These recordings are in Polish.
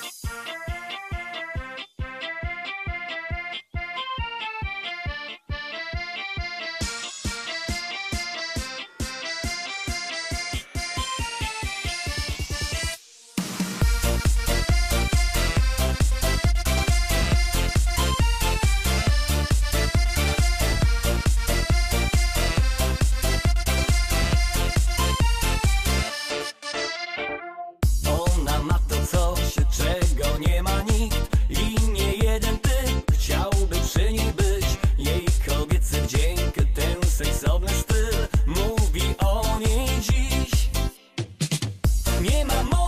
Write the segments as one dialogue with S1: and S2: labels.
S1: Thank you. nie ma mowy.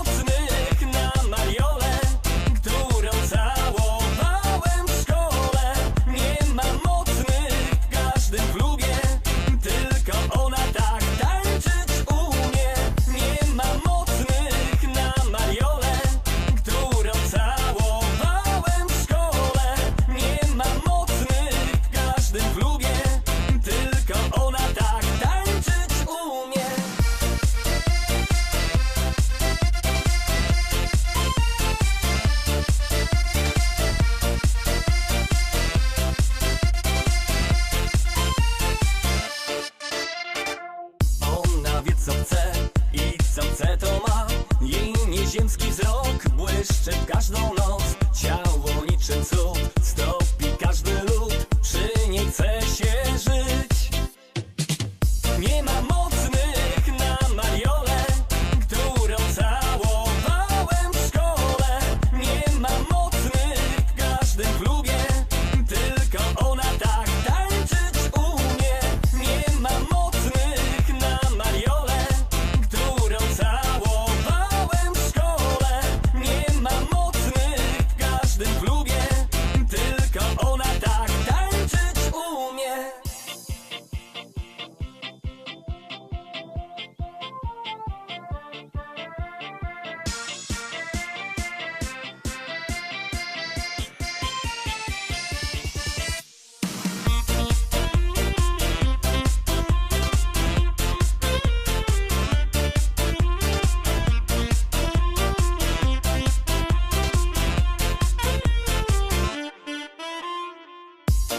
S1: wie co chce i co chce to ma. Jej nieziemski wzrok błyszczy w każdą noc. Ciało niczym cud.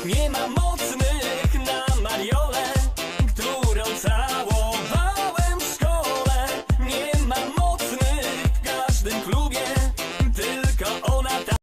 S1: не намолчишь.